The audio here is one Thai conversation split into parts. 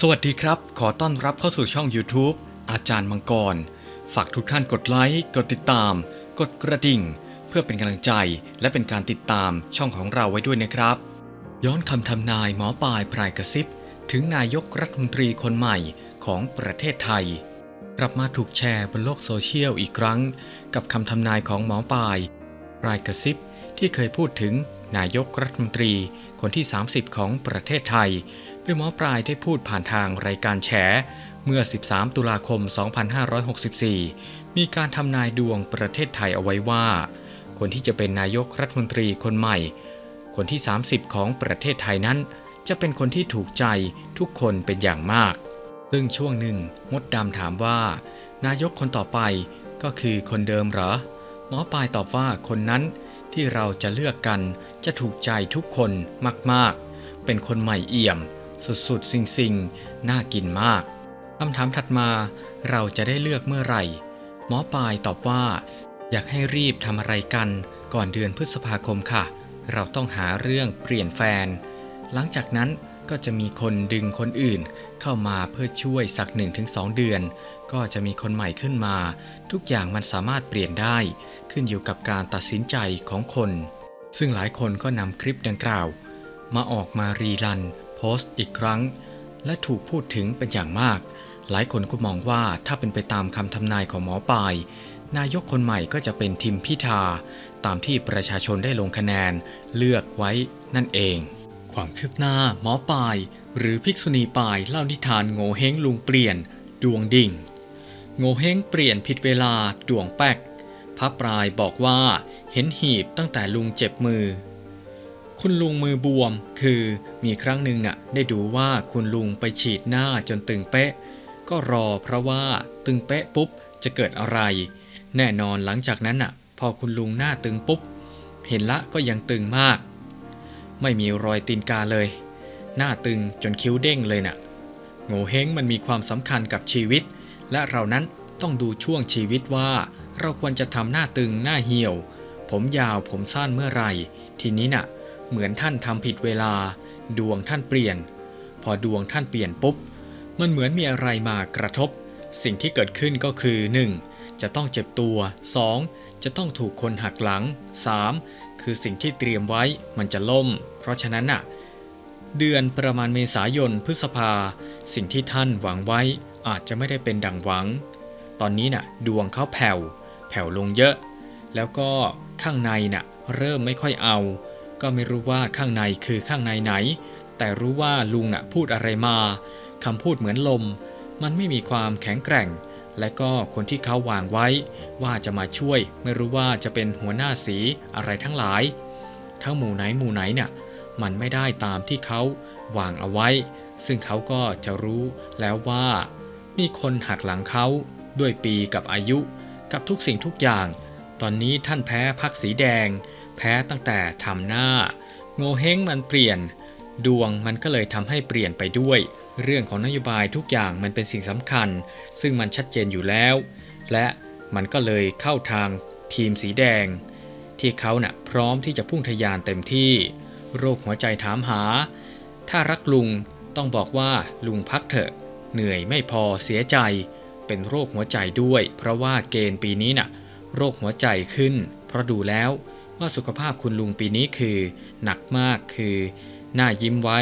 สวัสดีครับ ขอต้อนรับเข้าสู่ช่อง YouTube อาจารย์มังกร ฝากทุกท่านกดไลค์ กดติดตาม กดกระดิ่ง เพื่อเป็นกำลังใจ และเป็นการติดตามช่องของเราไว้ด้วยนะครับ ย้อนคำทำนายหมอปลายพรายกระซิบ ถึงนายกรัฐมนตรีคนใหม่ของประเทศไทย กลับมาถูกแชร์บนโลกโซเชียลอีกครั้ง กับคำทำนายของหมอปลายพรายกระซิบที่เคยพูดถึงนายกรัฐมนตรีคนที่ 30 ของประเทศไทย โดยหมอปลายได้พูดผ่านทางรายการแฉ เมื่อ 13 ตุลาคม 2564 มีการทำนายดวงประเทศไทยเอาไว้ว่า คนที่จะเป็นนายกรัฐมนตรีคนใหม่ คนที่ 30 ของประเทศไทยนั้น จะเป็นคนที่ถูกใจทุกคนเป็นอย่างมาก ซึ่งช่วงหนึ่งมดดำถามว่า นายกคนต่อไปก็คือคนเดิมเหรอ หมอปลายตอบว่าคนนั้นที่เราจะเลือกกันจะถูกใจทุกคนมาก ๆ เป็นคนใหม่เอี่ยม สุดๆ สิงๆ น่ากินมาก คำถามถัดมาเราจะได้เลือกเมื่อไหร่ หมอปลายตอบว่า อยากให้รีบทำอะไรกันก่อนเดือนพฤษภาคมค่ะ เราต้องหาเรื่องเปลี่ยนแฟน หลังจากนั้นก็จะมีคนดึงคนอื่นเข้ามาเพื่อช่วยสัก 1-2 เดือน ก็จะมีคนใหม่ขึ้นมา ทุกอย่างมันสามารถเปลี่ยนได้ ขึ้นอยู่กับการตัดสินใจของคน ซึ่งหลายคนก็นำคลิปดังกล่าว มาออกมารีรัน สต์อีกครั้ง และถูกพูดถึงเป็นอย่างมาก หลายคนก็มองว่าถ้าเป็นไปตามคำทำนายของหมอปลาย นายกคนใหม่ก็จะเป็นทิมพิธา ตามที่ประชาชนได้ลงคะแนน เลือกไว้นั่นเอง ความคืบหน้าหมอปลาย หรือภิกษุณีปลายเล่านิทานโง่เฮงลุงเปลี่ยน ดวงดิ่ง โง่เฮงเปลี่ยนผิดเวลาดวงแป๊กพระปลายบอกว่าเห็นหีบตั้งแต่ลุงเจ็บมือ คุณลุงมือบวม คือมีครั้งหนึ่งน่ะได้ดูว่าคุณลุงไปฉีดหน้าจนตึงเป๊ะ ก็รอเพราะว่าตึงเป๊ะปุ๊บจะเกิดอะไร แน่นอนหลังจากนั้นน่ะ พอคุณลุงหน้าตึงปุ๊บ เห็นละก็ยังตึงมาก ไม่มีรอยตีนกาเลย หน้าตึงจนคิ้วเด้งเลยน่ะโง่เฮงมันมีความสำคัญกับชีวิต และเรานั้นต้องดูช่วงชีวิตว่า เราควรจะทำหน้าตึงหน้าเหี่ยว ผมยาวผมสั้นเมื่อไหร่ ทีนี้น่ะ เหมือนท่านทำผิดเวลา ดวงท่านเปลี่ยน พอดวงท่านเปลี่ยนปุ๊บ มันเหมือนมีอะไรมากระทบ สิ่งที่เกิดขึ้นก็คือ 1. จะต้องเจ็บตัว 2. จะต้องถูกคนหักหลัง 3. คือสิ่งที่เตรียมไว้มันจะล่ม เพราะฉะนั้นน่ะเดือนประมาณเมษายนพฤษภา สิ่งที่ท่านหวังไว้อาจจะไม่ได้เป็นดังหวัง ตอนนี้น่ะดวงเขาแผ่ว แผ่วลงเยอะ แล้วก็ข้างในน่ะเริ่มไม่ค่อยเอา ก็ไม่รู้ว่าข้างในคือข้างในไหน แต่รู้ว่าลุงน่ะพูดอะไรมาคำพูดเหมือนลม มันไม่มีความแข็งแกร่ง และก็คนที่เขาวางไว้ ว่าจะมาช่วย ไม่รู้ว่าจะเป็นหัวหน้าสีอะไรทั้งหลาย ทั้งหมู่ไหนหมู่ไหนเนี่ยมันไม่ได้ตามที่เขาวางเอาไว้ ซึ่งเขาก็จะรู้แล้วว่า มีคนหักหลังเขาด้วยปีกับอายุ กับทุกสิ่งทุกอย่าง ตอนนี้ท่านแพ้พักสีแดง แพ้ตั้งแต่ทำหน้า โงเฮงมันเปลี่ยน ดวงมันก็เลยทำให้เปลี่ยนไปด้วย เรื่องของนโยบายทุกอย่างมันเป็นสิ่งสำคัญ ซึ่งมันชัดเจนอยู่แล้ว และมันก็เลยเข้าทางทีมสีแดง ที่เขาน่ะพร้อมที่จะพุ่งทะยานเต็มที่ โรคหัวใจถามหา ถ้ารักลุงต้องบอกว่าลุงพักเถอะ เหนื่อยไม่พอเสียใจ เป็นโรคหัวใจด้วย เพราะว่าเกณฑ์ปีนี้น่ะ โรคหัวใจขึ้น เพราะดูแล้ว ว่าสุขภาพคุณลุงปีนี้คือ หนักมากคือหน้ายิ้มไว้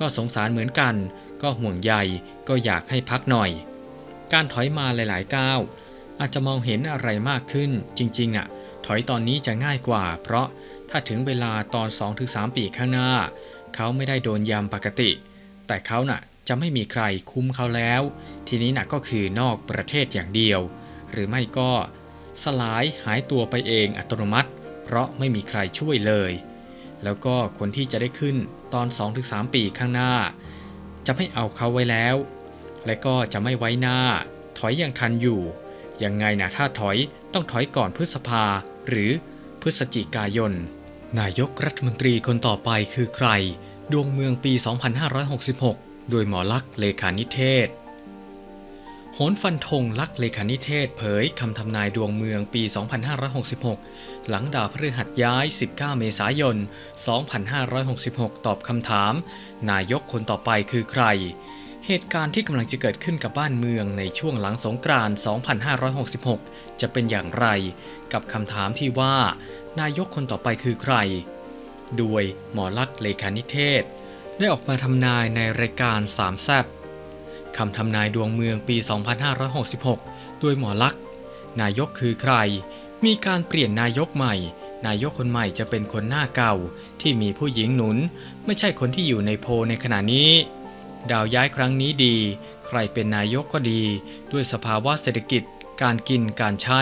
ก็สงสารเหมือนกัน ก็ห่วงใยก็อยากให้พักหน่อย การถอยมาหลายๆก้าวอาจจะมองเห็นอะไรมากขึ้น จริงๆอะ ถอยตอนนี้จะง่ายกว่า เพราะถ้าถึงเวลาตอน 2-3 ปีข้างหน้า เขาไม่ได้โดนยำปกติ แต่เขาน่ะจะไม่มีใครคุ้มเขาแล้ว ทีนี้น่ะก็คือนอกประเทศอย่างเดียว หรือไม่ก็สลายหายตัวไปเองอัตโนมัติ เพราะไม่มีใครช่วยเลย แล้วก็คนที่จะได้ขึ้นตอน 2-3 ปีข้างหน้า จะไม่เอาเขาไว้แล้ว และก็จะไม่ไว้หน้า ถอยอย่างทันอยู่ ยังไงนะถ้าถอยต้องถอยก่อนพฤษภาหรือพฤศจิกายน นายกรัฐมนตรีคนต่อไปคือใคร ดวงเมืองปี 2566 โดยหมอลักษ์เลขานิเทศ หนฟันธงลักษ์เลขานิเทศเผยคำทำนายดวงเมืองปี 2566 หลังดาวพฤหัสย้าย 19 เมษายน 2566 ตอบคำถาม นายกคนต่อไปคือใคร เหตุการณ์ที่กำลังจะเกิดขึ้นกับบ้านเมืองในช่วงหลังสงกรานต์ 2566 จะเป็นอย่างไร กับคำถามที่ว่า นายกคนต่อไปคือใคร โดยหมอลักษ์เลขานิเทศ ได้ออกมาทำนายในรายการสามแซบ คำทำนายดวงเมืองปี 2566โดยหมอลักษณ์นายกคือใคร มีการเปลี่ยนนายกใหม่ นายกคนใหม่จะเป็นคนหน้าเก่า ที่มีผู้หญิงหนุน ไม่ใช่คนที่อยู่ในโพในขณะนี้ ดาวย้ายครั้งนี้ดี ใครเป็นนายกก็ดี ด้วยสภาวะเศรษฐกิจ การกินการใช้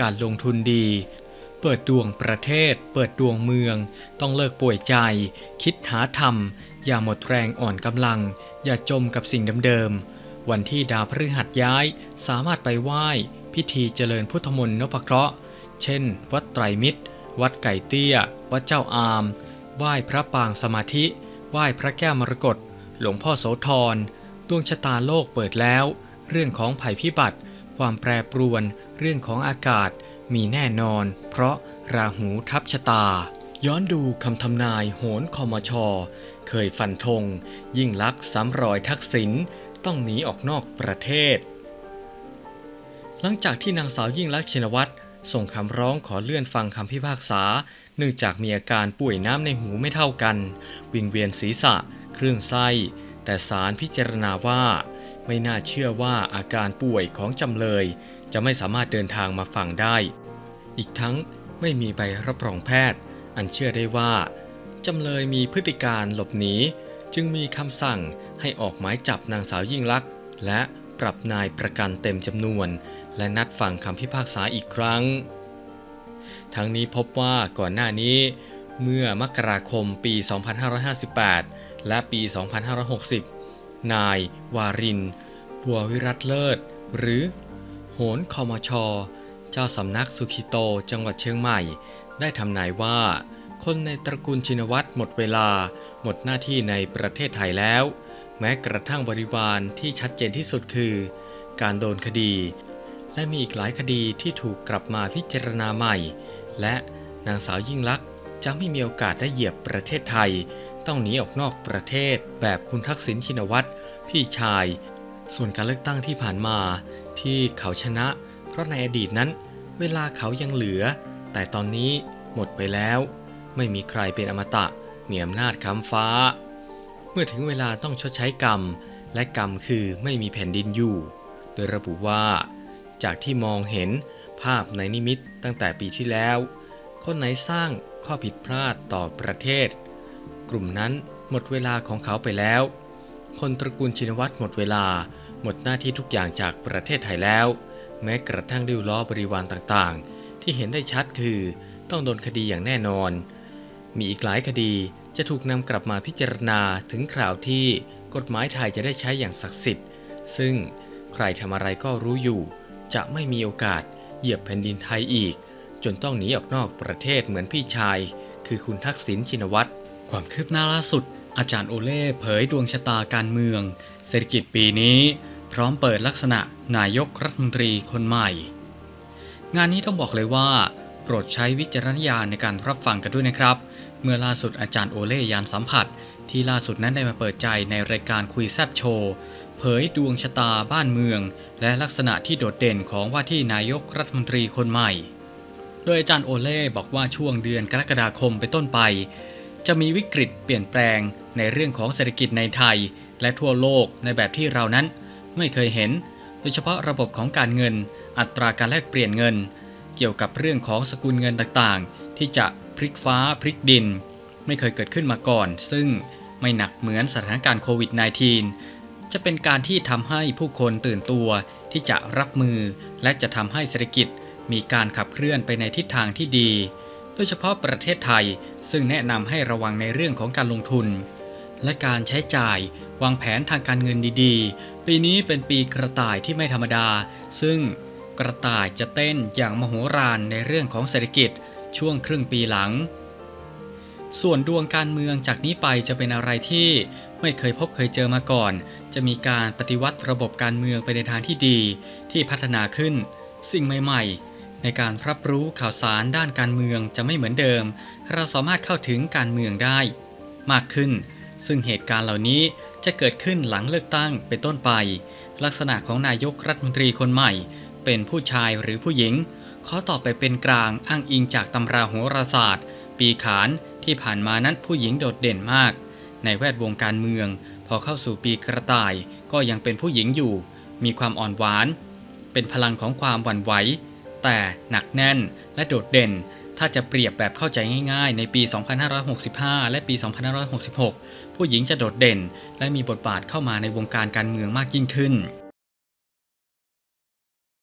การลงทุนดี เปิดดวงประเทศ เปิดดวงเมือง ต้องเลิกป่วยใจ คิดหาธรรมอย่าหมดแรงอ่อนกำลัง อย่าจมกับสิ่งเดิมๆ วันที่ดาวพฤหัสย้ายสามารถไปไหว้ พิธีเจริญพุทธมนต์นพเคราะห์ เช่น วัดไตรมิตร วัดไก่เตี้ย วัดเจ้าอาม ไหว้พระปางสมาธิ ไหว้พระแก้วมรกต หลวงพ่อโสธร ดวงชะตาโลกเปิดแล้ว เรื่องของภัยพิบัติ ความแปรปรวน เรื่องของอากาศ มีแน่นอน เพราะราหูทับชะตา ย้อนดูคำทำนายโหนคอมช เคยฟันธงยิ่งลักษณ์ซ้ำรอยทักษิณต้องหนีออกนอกประเทศ หลังจากที่นางสาวยิ่งลักษณ์ชินวัตรส่งคำร้องขอเลื่อนฟังคำพิพากษา เนื่องจากมีอาการป่วยน้ำในหูไม่เท่ากัน วิงเวียนศีรษะ คลื่นไส้ แต่ศาลพิจารณาว่า ไม่น่าเชื่อว่าอาการป่วยของจำเลย จะไม่สามารถเดินทางมาฟังได้ อีกทั้งไม่มีใบรับรองแพทย์ อันเชื่อได้ว่า จำเลยมีพฤติการหลบหนีจึงมีคำสั่งให้ออกหมายจับนางสาวยิ่งลักษณ์และปรับนายประกันเต็มจำนวน และนัดฟังคำพิพากษาอีกครั้ง ทั้งนี้พบว่าก่อนหน้านี้ เมื่อมกราคมปี 2558 และปี 2560 นายวาริน บัววิรัตเลิศ หรือ โหนคอมช เจ้าสำนักสุขิโตจังหวัดเชียงใหม่ ได้ทำนายว่า คนในตระกูลชินวัตรหมดเวลา หมดหน้าที่ในประเทศไทยแล้ว แม้กระทั่งบริวารที่ชัดเจนที่สุดคือ การโดนคดี และมีอีกหลายคดีที่ถูกกลับมาพิจารณาใหม่ และนางสาวยิ่งลักษณ์จะไม่มีโอกาสได้เหยียบประเทศไทย ต้องหนีออกนอกประเทศแบบคุณทักษิณชินวัตรพี่ชาย ส่วนการเลือกตั้งที่ผ่านมา ที่เขาชนะ เพราะในอดีตนั้น เวลาเขายังเหลือ แต่ตอนนี้หมดไปแล้ว ไม่มีใครเป็นอมตะ มีอำนาจค้ำฟ้า เมื่อถึงเวลาต้องชดใช้กรรม และกรรมคือไม่มีแผ่นดินอยู่ โดยระบุว่า จากที่มองเห็นภาพในนิมิตตั้งแต่ปีที่แล้ว คนไหนสร้างข้อผิดพลาดต่อประเทศ กลุ่มนั้นหมดเวลาของเขาไปแล้ว คนตระกูลชินวัตรหมดเวลา หมดหน้าที่ทุกอย่างจากประเทศไทยแล้ว แม้กระทั่งดิวล้อบริวารต่างๆ ที่เห็นได้ชัดคือต้องโดนคดีอย่างแน่นอน มีอีกหลายคดีจะถูกนำกลับมาพิจารณาถึงคราวที่กฎหมายไทยจะได้ใช้อย่างศักดิ์สิทธิ์ ซึ่งใครทำอะไรก็รู้อยู่ จะไม่มีโอกาสเหยียบแผ่นดินไทยอีก จนต้องหนีออกนอกประเทศเหมือนพี่ชาย คือคุณทักษิณชินวัตรความคืบหน้าล่าสุด อาจารย์โอเล่เผยดวงชะตาการเมือง เศรษฐกิจปีนี้ พร้อมเปิดลักษณะนายกรัฐมนตรีคนใหม่ งานนี้ต้องบอกเลยว่า โปรดใช้วิจารณญาณในการรับฟังกันด้วยนะครับ เมื่อล่าสุดอาจารย์โอเล่ยานสัมผัส ที่ล่าสุดนั้นได้มาเปิดใจในรายการคุยแซบโชว์เผยดวงชะตาบ้านเมือง และลักษณะที่โดดเด่นของว่าที่นายกรัฐมนตรีคนใหม่ โดยอาจารย์โอเล่บอกว่าช่วงเดือนกรกฎาคมเป็นต้นไป จะมีวิกฤตเปลี่ยนแปลงในเรื่องของเศรษฐกิจในไทย และทั่วโลกในแบบที่เรานั้น ไม่เคยเห็น โดยเฉพาะระบบของการเงิน อัตราการแลกเปลี่ยนเงิน เกี่ยวกับเรื่องของสกุลเงินต่างๆ ที่จะ พลิกฟ้าพลิกดิน ไม่เคยเกิดขึ้นมาก่อน ซึ่งไม่หนักเหมือนสถานการณ์โควิด -19 จะเป็นการที่ทำให้ผู้คนตื่นตัวที่จะรับมือ และจะทำให้เศรษฐกิจมีการขับเคลื่อนไปในทิศทางที่ดี โดยเฉพาะประเทศไทย ซึ่งแนะนำให้ระวังในเรื่องของการลงทุน และการใช้จ่าย วางแผนทางการเงินดีๆ ปีนี้เป็นปีกระต่ายที่ไม่ธรรมดา ซึ่งกระต่ายจะเต้นอย่างมโหฬารในเรื่องของเศรษฐกิจ ช่วงครึ่งปีหลัง ส่วนดวงการเมืองจากนี้ไปจะเป็นอะไรที่ไม่เคยพบเคยเจอมาก่อน จะมีการปฏิวัติระบบการเมืองไปในทางที่ดีที่พัฒนาขึ้น สิ่งใหม่ๆ ในการรับรู้ข่าวสารด้านการเมืองจะไม่เหมือนเดิม เราสามารถเข้าถึงการเมืองได้ มากขึ้น ซึ่งเหตุการณ์เหล่านี้จะเกิดขึ้นหลังเลือกตั้งเป็นต้นไป ลักษณะของนายกรัฐมนตรีคนใหม่ เป็นผู้ชายหรือผู้หญิง ขอตอบไปเป็นกลางอ้างอิงจากตำราโหราศาสตร์ ปีขานที่ผ่านมานั้นผู้หญิงโดดเด่นมาก ในแวดวงการเมือง พอเข้าสู่ปีกระต่ายก็ยังเป็นผู้หญิงอยู่ มีความอ่อนหวาน เป็นพลังของความหวั่นไหวแต่หนักแน่นและโดดเด่น ถ้าจะเปรียบแบบเข้าใจง่ายๆ ในปี 2565 และปี 2566 ผู้หญิงจะโดดเด่น และมีบทบาทเข้ามาในวงการการเมืองมากยิ่งขึ้น